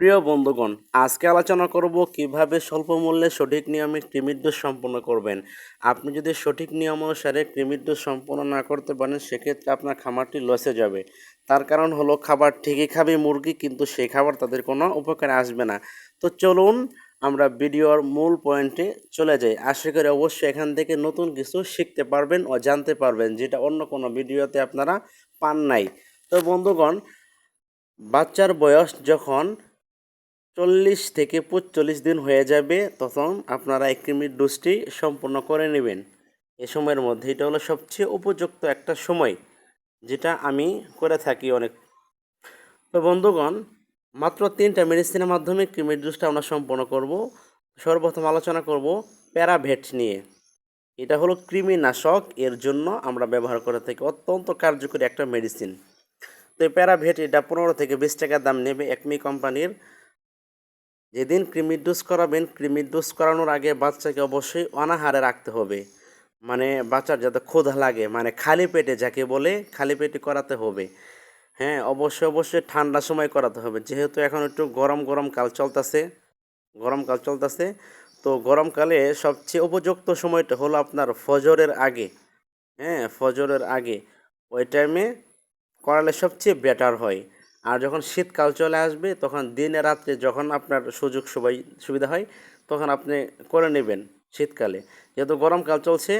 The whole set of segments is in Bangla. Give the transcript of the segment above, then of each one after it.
প্রিয় বন্ধুগণ, আজকে আলোচনা করব কীভাবে স্বল্প মূল্যে সঠিক নিয়মে ডোজ সম্পন্ন করবেন। আপনি যদি সঠিক নিয়ম অনুসারে ডোজ সম্পন্ন না করতে পারেন, সেক্ষেত্রে আপনার খামারটি লসে যাবে। তার কারণ হলো, খাবার ঠিকই খাবে মুরগি, কিন্তু সেই খাবার তাদের কোনো উপকারে আসবে না। তো চলুন আমরা ভিডিওর মূল পয়েন্টে চলে যাই। আশা করি অবশ্যই এখান থেকে নতুন কিছু শিখতে পারবেন ও জানতে পারবেন, যেটা অন্য কোনো ভিডিওতে আপনারা পান নাই। তো বন্ধুগণ, বাচ্চার বয়স যখন চল্লিশ থেকে পঁচল্লিশ দিন হয়ে যাবে, তখন আপনারা এই কৃমির ডোজটি সম্পূর্ণ করে নেবেন। এ সময়ের মধ্যে এটা হলো সবচেয়ে উপযুক্ত একটা সময়, যেটা আমি করে থাকি অনেক। তো বন্ধুগণ, মাত্র তিনটা মেডিসিনের মাধ্যমে কৃমির ডোজটা আমরা সম্পন্ন করব। সর্বপ্রথম আলোচনা করব প্যারাভেট নিয়ে। এটা হলো কৃমিনাশক, এর জন্য আমরা ব্যবহার করে থাকি অত্যন্ত কার্যকরী একটা মেডিসিন। তো এই প্যারাভেট এটা পনেরো থেকে বিশ টাকা দাম নেবে একমি কোম্পানির। যেদিন কৃমির ডোজ করাবেন কৃমির ডোজ করানোর আগে বাচ্চাকে অবশ্যই অনাহারে রাখতে হবে। মানে বাচ্চার যাতে ক্ষুধা লাগে মানে খালি পেটে যাকে বলে খালি পেটে করাতে হবে। হ্যাঁ অবশ্যই অবশ্যই ঠান্ডা সময় করাতে হবে। যেহেতু এখন একটু গরম গরম কাল চলতেছে গরমকাল চলতেছে, তো গরমকালে সবচেয়ে উপযুক্ত সময়টা হলো আপনার ফজরের আগে। হ্যাঁ ফজরের আগে। ওই টাইমে করালে সবচেয়ে বেটার হয়। আর যখন শীতকাল চলে আসবে, তখন দিনে রাত্রে যখন আপনার সুযোগ সুবাই, সুবিধা হয়, তখন আপনি করে নেবেন শীতকালে। যেহেতু গরমকাল চলছে,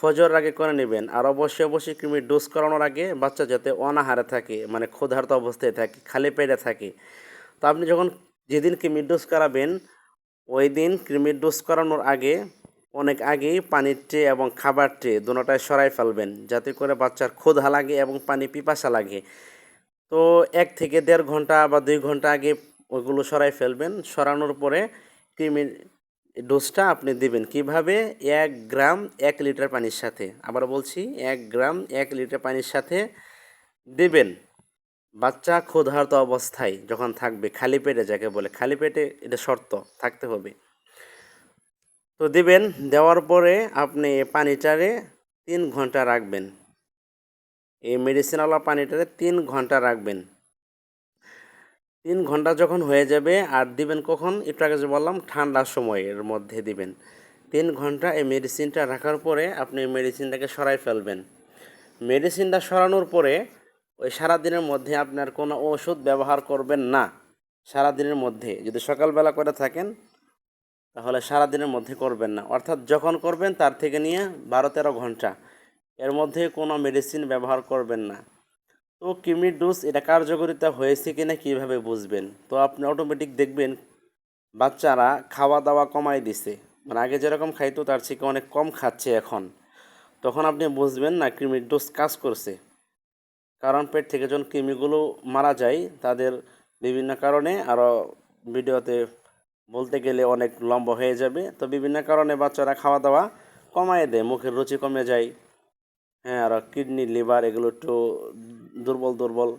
ফজর আগে করে নেবেন। আর অবশ্যই অবশ্যই কৃমির ডোজ করানোর আগে বাচ্চা যাতে অনাহারে থাকে মানে ক্ষুধার্ত অবস্থায় থাকে, খালি পেটে থাকে। তো আপনি যখন যেদিন কৃমির ডোজ করাবেন, ওই দিন কৃমির ডোজ করানোর আগে, অনেক আগেই পানির ট্রে এবং খাবার ট্রে দুটোটাই সরাই ফেলবেন, যাতে করে বাচ্চার ক্ষুধা লাগে এবং পানি পিপাসা লাগে। তো এক থেকে দেড় ঘণ্টা বা দুই ঘণ্টা আগে ওইগুলো সরাই ফেলবেন। সরানোর পরে কৃমির ডোজটা আপনি দেবেন। কীভাবে? এক গ্রাম এক লিটার পানির সাথে। আবার বলছি, এক গ্রাম এক লিটার পানির সাথে দেবেন। বাচ্চা ক্ষুধার্ত অবস্থায় যখন থাকবে, খালি পেটে যাকে বলে, খালি পেটে এটা শর্ত, থাকতে হবে। তো দেবেন, দেওয়ার পরে আপনি পানিটারে তিন ঘণ্টা রাখবেন। এই মেডিসিনওয়ালা পানিটারে তিন ঘণ্টা রাখবেন। তিন ঘণ্টা যখন হয়ে যাবে, আর দিবেন কখন? একটু আগে যে বললাম ঠান্ডার সময়ের মধ্যে দিবেন। তিন ঘণ্টা এই মেডিসিনটা রাখার পরে আপনি মেডিসিনটাকে সরাই ফেলবেন। মেডিসিনটা সরানোর পরে ওই সারাদিনের মধ্যে আপনার কোনো ওষুধ ব্যবহার করবেন না। সারাদিনের মধ্যে। যদি সকালবেলা করে থাকেন, তাহলে সারাদিনের মধ্যে করবেন না। অর্থাৎ যখন করবেন, তার থেকে নিয়ে বারো তেরো ঘণ্টা। এর মধ্যে কোনো মেডিসিন ব্যবহার করবেন না। তো কিমির ডোজ এটা কার্যকারিতা হয়েছে কিনা কীভাবে বুঝবেন? তো আপনি অটোমেটিক দেখবেন বাচ্চারা খাওয়া দাওয়া কমাই দিছে। মানে আগে যেরকম খাইতো তার থেকে অনেক কম খাচ্ছে এখন। তখন আপনি বুঝবেন না কৃমির ডোজ কাজ করছে। কারণ পেট থেকে যখন কৃমিগুলো মারা যায়, তাদের বিভিন্ন কারণে আরও ভিডিওতে বলতে গেলে অনেক লম্বা হয়ে যাবে। তো বিভিন্ন কারণে বাচ্চারা খাওয়া দাওয়া কমায় দেয়, মুখের রুচি কমে যায়। হ্যাঁ আর কিডনি লিভার এগুলো একটু দুর্বল দুর্বল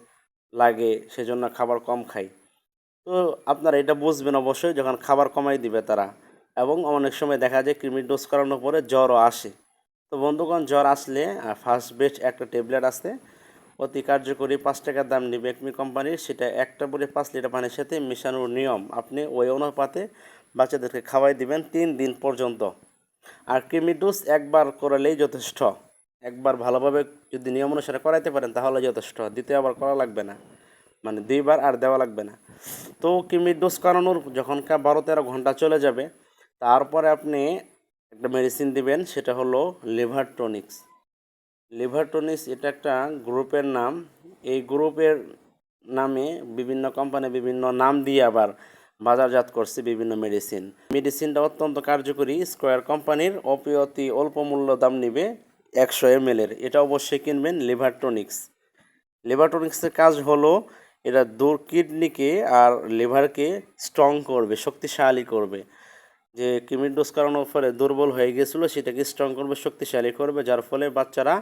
লাগে, সেজন্য খাবার কম খাই। তো আপনারা এটা বুঝবেন অবশ্যই, যখন খাবার কমাই দিবে তারা। এবং অনেক সময় দেখা যায় কৃমির ডোজ করানোর পরে জ্বরও আসে। তো বন্ধুগণ, জ্বর আসলে ফার্স্ট বেস্ট একটা ট্যাবলেট আছে। অতি কার্যকরী পাঁচ টাকার দাম নেবে একমি কোম্পানির সেটা একটা বলে পাঁচ লিটার পানির সাথে মেশানোর নিয়ম। আপনি ওই অনুপাতে বাচ্চাদেরকে খাওয়াই দিবেন তিন দিন পর্যন্ত। আর কৃমি ডোজ একবার করালেই যথেষ্ট। একবার ভালোভাবে যদি নিয়ম অনুসারে করাইতে পারেন, তাহলে যথেষ্ট। দ্বিতীয় আবার করা লাগবে না। মানে দুইবার আর দেওয়া লাগবে না। তো কৃমির ডোজ করানোর যখন বারো তেরো ঘণ্টা চলে যাবে, তারপরে আপনি একটা মেডিসিন দিবেন, সেটা হলো লিভার টনিক্স লিভার টনিক্স এটা একটা গ্রুপের নাম। এই গ্রুপের নামে বিভিন্ন কোম্পানি বিভিন্ন নাম দিয়ে আবার বাজারজাত করছে বিভিন্ন মেডিসিন মেডিসিনটা অত্যন্ত কার্যকরী। স্কোয়ার কোম্পানির অপি অতি অল্প মূল্য দাম নিবে। একশো এম এর এটা অবশ্যই কিনবেন লিভার টনিক্স লিভার টনিক্সের কাজ হলো, এটা দূর কিডনিকে আর লিভারকে স্ট্রং করবে, শক্তিশালী করবে। যে কৃমির ডোজ করানোর ফলে দুর্বল হয়ে গেছিল, সেটাকে স্ট্রং করবে, শক্তিশালী করবে, যার ফলে বাচ্চারা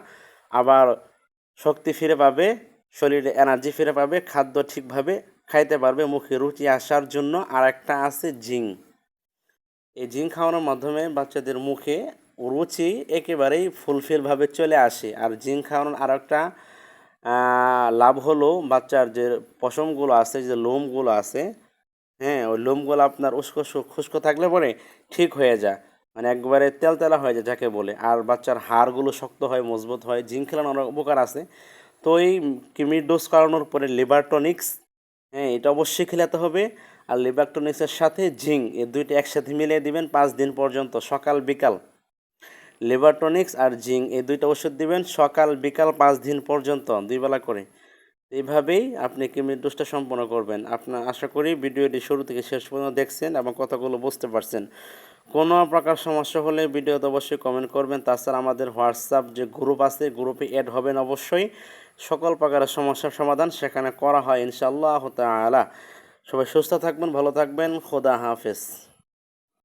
আবার শক্তি ফিরে পাবে, শরীরে এনার্জি ফিরে পাবে, খাদ্য ঠিকভাবে খাইতে পারবে, মুখে রুচি আসার জন্য আর একটা আছে জিং এই জিং খাওয়ানোর মাধ্যমে বাচ্চাদের মুখে রুচি একেবারেই ফুলফিলভাবে চলে আসে। আর জিং খাওয়ানোর আর একটা লাভ হলো বাচ্চার যে পশমগুলো আছে, যে লোমগুলো আছে হ্যাঁ ওই লোমগুলো আপনার উস্কো খুস্কো থাকলে পরে ঠিক হয়ে যায়। মানে একবারে তেলতেলা হয়ে যায় যাকে বলে। আর বাচ্চার হাড়গুলো শক্ত হয়, মজবুত হয় জিঙ্ক খেলানোর অনেক উপকার আছে। তো এই কিমির ডোজ করানোর পরে লিভার টনিক্স হ্যাঁ এটা অবশ্যই খেলাতে হবে। আর লিভার টনিক্সের সাথে জিঙ্ক, এই দুইটা একসাথে মিলিয়ে দিবেন পাঁচ দিন পর্যন্ত, সকাল, বিকাল। লিভার টনিক্স আর জিঙ্ক, এই দুইটা ওষুধ দিবেন সকাল, বিকাল, পাঁচ দিন পর্যন্ত, দুই বেলা করে। এইভাবেই আপনি কিমির ডোজটা সম্পন্ন করবেন। আপনার আশা করি ভিডিওটি শুরু থেকে শেষ পর্যন্ত দেখছেন এবং কথাগুলো বুঝতে পারছেন। কোনো প্রকার সমস্যা হলে ভিডিওতে অবশ্যই কমেন্ট করবেন। তাছাড়া আমাদের হোয়াটসঅ্যাপ যে গ্রুপ আছে গ্রুপে অ্যাড হবেন অবশ্যই। সকল প্রকারের সমস্যার সমাধান সেখানে করা হয় ইনশাআল্লাহ তাআলা। সবাই সুস্থ থাকবেন, ভালো থাকবেন। খোদা হাফেজ।